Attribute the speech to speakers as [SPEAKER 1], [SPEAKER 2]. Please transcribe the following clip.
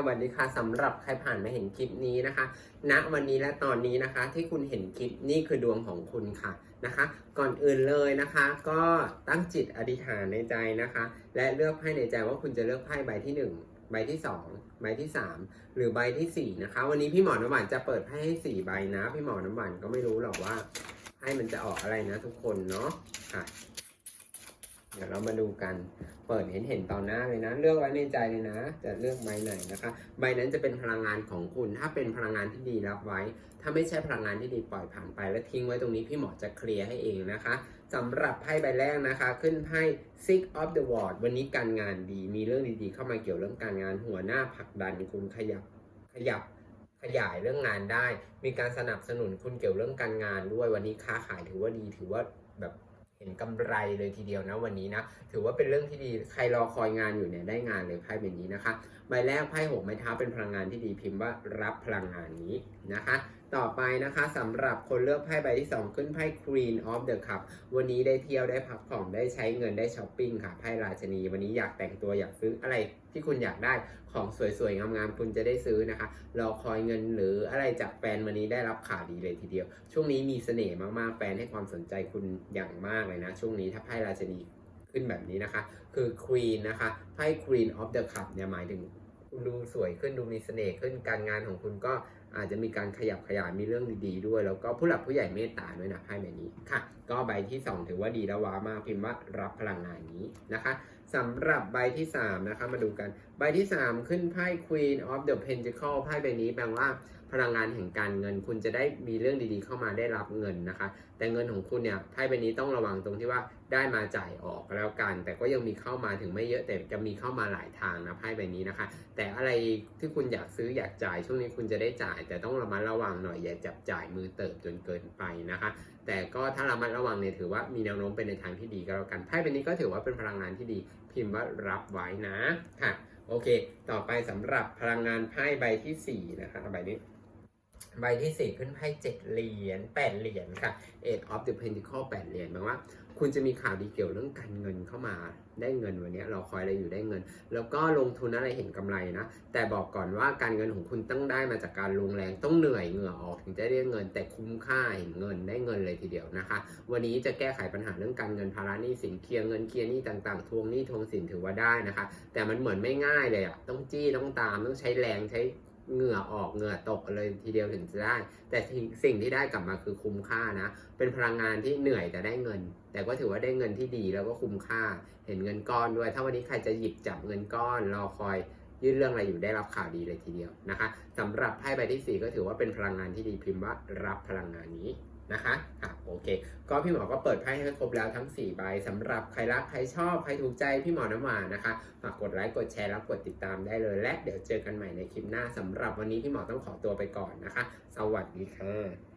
[SPEAKER 1] สวัสดีค่ะสำหรับใครผ่านมาเห็นคลิปนี้นะคะณวันนี้และตอนนี้นะคะ ที่คุณเห็นคลิปนี่คือดวงของคุณค่ะนะคะ ก่อนอื่นเลยนะคะ ก็ตั้งจิตอธิษฐานในใจนะคะ และเลือกไพ่ในใจว่าคุณจะเลือกไพ่ใบที่หนึ่งใบที่สองใบที่สามหรือใบที่สี่นะคะ วันนี้พี่หมอน้ำหวานจะเปิดไพ่ให้สี่ใบนะ พี่หมอน้ำหวานก็ไม่รู้หรอกว่าไพ่มันจะออกอะไรนะทุกคนเนาะค่ะ เดี๋ยวเรามาดูกัน เปิดเห็นเห็นต่อหน้าเลยนะ เลือกไว้ในใจเลยนะ จะเลือกใบไหนนะคะ ใบนั้นจะเป็นพลังงานของคุณ ถ้าเป็นพลังงานที่ดีรับไว้ ถ้าไม่ใช่พลังงานที่ดีปล่อยผ่านไป แล้วทิ้งไว้ตรงนี้พี่หมอจะเคลียร์ให้เองนะคะสำหรับไพ่ใบแรกนะคะ ขึ้นไพ่ Six of the World วันนี้การงานดี มีเรื่องดีๆ เข้ามาเกี่ยวเรื่องการงานหัวหน้าผลักดันคุณขยับขยับขยายเรื่องงานได้ มีการสนับสนุนคุณเกี่ยวเรื่องการงานด้วย วันนี้ค้าขายถือว่าดี ถือว่าแบบ เห็นกำไรเลยทีเดียวนะวันนี้นะถือว่าเป็นเรื่องที่ดีใครรอคอยงานอยู่เนี่ยได้งานเลยไพ่ใบนี้นะคะใบแรกไพ่หกไม้เท้าเป็นพลังงานที่ดีพิมพ์ว่ารับพลังงานนี้นะคะ ต่อไปนะคะสำหรับคนเลือกไพ่ใบที่ 2 ขึ้นไพ่ Queen of the Cup วันนี้ได้เที่ยวได้พักผ่อนได้ใช้เงินได้ช้อปปิ้งค่ะไพ่ราชนี วันนี้อยากแต่งตัวอยากซื้ออะไรที่คุณอยากได้ของสวยๆ งามๆ คุณจะได้ซื้อนะคะรอคอยเงินหรืออะไรจากแฟนวันนี้ได้รับข่าวดีเลยทีเดียว ช่วงนี้มีเสน่ห์มากๆ แฟนให้ความสนใจคุณอย่างมากเลยนะ ช่วงนี้ถ้าไพ่ราชนีขึ้นแบบนี้นะคะ คือ Queen นะคะไพ่ Queen of the Cup เนี่ยหมายถึงคุณดูสวยขึ้นดูมีเสน่ห์ขึ้นการงานของคุณก็ อาจจะมีการขยับขยายมีเรื่องดีๆด้วย แล้วก็ผู้หลักผู้ใหญ่เมตตาด้วยนะไพ่ใบนี้ค่ะ ก็ใบที่ 2 ถือว่าดีแล้วว้ามากพิมพ์ว่ารับพลังงานนี้นะคะสำหรับใบที่ 3 นะคะ มาดูกัน ใบที่ 3 ขึ้นไพ่ Queen of the Pentacle ไพ่ใบนี้แปลว่าพลังงานแห่งการเงินคุณจะได้มีเรื่องดีๆ เข้ามาได้รับเงินนะคะ แต่เงินของคุณเนี่ยไพ่ใบนี้ต้องระวังตรงที่ว่าได้มาจ่ายออกแล้วกัน แต่ก็ยังมีเข้ามาถึงไม่เยอะแต่จะมีเข้ามาหลายทางนะไพ่ใบนี้นะคะ แต่อะไรที่คุณอยากซื้ออยากจ่ายช่วงนี้คุณจะได้จ่าย แต่ต้องระมัดระวังหน่อยอย่าจับจ่ายมือเติบจนเกินไปนะคะ แต่ก็ถ้าระมัดระวังเนี่ยถือว่ามีแนวโน้มเป็นในทางที่ดีก็แล้วกันไพ่ใบนี้ก็ถือว่าเป็นพลังงานที่ดีพิมพ์ว่ารับไว้นะค่ะโอเค ต่อไปสำหรับพลังงานไพ่ใบที่สี่นะคะใบนี้ ใบที่สี่ขึ้นไพ่เจ็ดเหรียญแปดเหรียญค่ะ Eight of the Pentacle แปดเหรียญแปลว่า คุณจะมีข่าวดีเกี่ยวเรื่องการเงินเข้ามาได้เงินวันนี้เราคอยอะไรอยู่ได้เงิน แล้วก็ลงทุนอะไรเห็นกำไรนะ แต่บอกก่อนว่าการเงินของคุณต้องได้มาจากการลงแรงต้องเหนื่อยเหงื่อออกถึงจะได้เงิน แต่คุ้มค่าเห็นเงินได้เงินเลยทีเดียวนะคะ วันนี้จะแก้ไขปัญหาเรื่องการเงินภาระหนี้สินเคลียร์เงินเคลียร์หนี้ต่างๆ ทวงหนี้ทวงสินถือว่าได้นะคะ แต่มันเหมือนไม่ง่ายเลยอะต้องจี้ต้องตามต้องใช้แรงใช้ เหงื่อออกเหงื่อตกเลยทีเดียวถึงจะได้ แต่สิ่งที่ได้กลับมาคือคุ้มค่านะ เป็นพลังงานที่เหนื่อยแต่ได้เงิน แต่ก็ถือว่าได้เงินที่ดีแล้วก็คุ้มค่า เห็นเงินก้อนด้วย ถ้าวันนี้ใครจะหยิบจับเงินก้อนรอคอยยื่นเรื่องอะไรอยู่ได้รับข่าวดีเลยทีเดียวนะคะสำหรับไพ่ใบที่ 4 ก็ถือว่าเป็นพลังงานที่ดีพิมพ์ว่ารับพลังงานนี้ นะคะค่ะโอเค ก็พี่หมอก็เปิดไพ่ให้ครบแล้วทั้ง 4 ใบสำหรับใครรักใครชอบ ใครถูกใจพี่หมอน้ำหวานนะคะฝากกดไลค์กดแชร์แล้วกดติดตามได้เลย และเดี๋ยวเจอกันใหม่ในคลิปหน้าสำหรับวันนี้พี่หมอต้องขอตัวไปก่อนนะคะ สวัสดีค่ะ